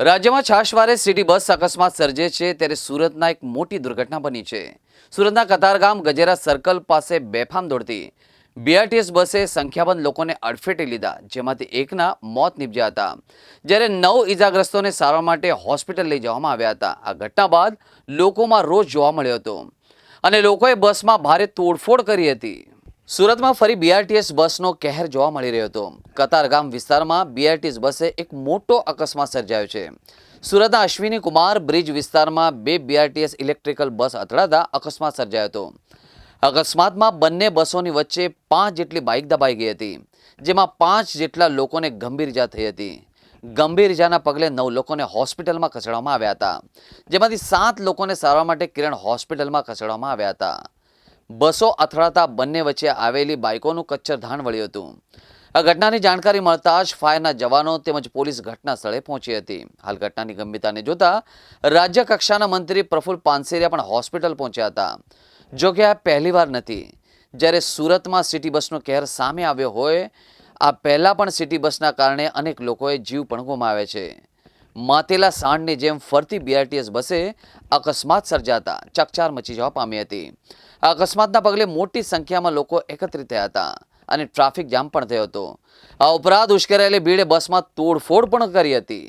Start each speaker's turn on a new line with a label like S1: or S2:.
S1: રાજ્યમાં છાશવારે city bus અકસ્માત સર્જે છે ત્યારે સુરતના એક મોટી દુર્ઘટના બની છે. સુરતના કતારગામ ગજેરા સર્કલ પાસે બેફામ દોડતી બીઆરટીએસ બસે સંખ્યાબંધ લોકોને અડફેટે લીધા, જેમાંથી એકના મોત નીપજ્યા હતા. જ્યારે નવ ઇજાગ્રસ્તોને સારવાર માટે હોસ્પિટલ લઈ જવામાં આવ્યા હતા. આ ઘટના બાદ લોકોમાં રોષ જોવા મળ્યો હતો. અને લોકોએ બસમાં ભારે તોડફોડ કરી હતી. સુરતમાં ફરી બીઆરટીએસ બસનો કહેર જોવા મળી રહ્યો હતો. કતારગામ વિસ્તારમાં બીઆરટીએસ બસે એક મોટો અકસ્માત સર્જાયો છે. સુરતના અશ્વિની કુમાર બ્રિજ વિસ્તારમાં બે બીઆરટીએસ ઇલેક્ટ્રિકલ બસ અથડાતા અકસ્માત સર્જાયો હતો. અકસ્માતમાં બંને બસોની વચ્ચે પાંચ જેટલી બાઇક દબાઈ ગઈ હતી, જેમાં પાંચ જેટલા લોકોને ગંભીર ઇજા થઈ હતી. ગંભીર ઇજાના પગલે નવ લોકોને હોસ્પિટલમાં ખસેડવામાં આવ્યા હતા. જેમાંથી સાત લોકોને સારવાર માટે કિરણ હોસ્પિટલમાં ખસેડવામાં આવ્યા હતા. બસો અથડાતા બંને વચ્ચે આવેલી બાઇકોનું કચ્છર ધાણ વળ્યું હતું. આ ઘટનાની જાણકારી મળતા જ ફાયરના જવાનો તેમજ પોલીસ ઘટના સ્થળે પહોંચી હતી. હાલ ઘટનાની ગંભીરતાને જોતા રાજ્ય કક્ષાના મંત્રી પ્રફુલ પાનસેરિયા પણ હોસ્પિટલ પહોંચ્યા હતા. જોકે આ પહેલીવાર નથી. જ્યારે સુરતમાં સિટી બસનો કહેર સામે આવ્યો હોય, આ પહેલાં પણ સિટી બસના કારણે અનેક લોકોએ જીવ પણ ગુમાવે છે. માતેલા સાંડની જેમ ફરતી બીઆરટીએસ બસે અકસ્માત સર્જાતા ચકચાર મચી જવા પામી હતી. અકસ્માતના પગલે મોટી સંખ્યામાં લોકો એકત્રિત થયા હતા અને ટ્રાફિક જામ પણ થયો હતો. આ ઉપરાંત ઉશ્કેરાયેલી ભીડે બસમાં તોડફોડ પણ કરી હતી.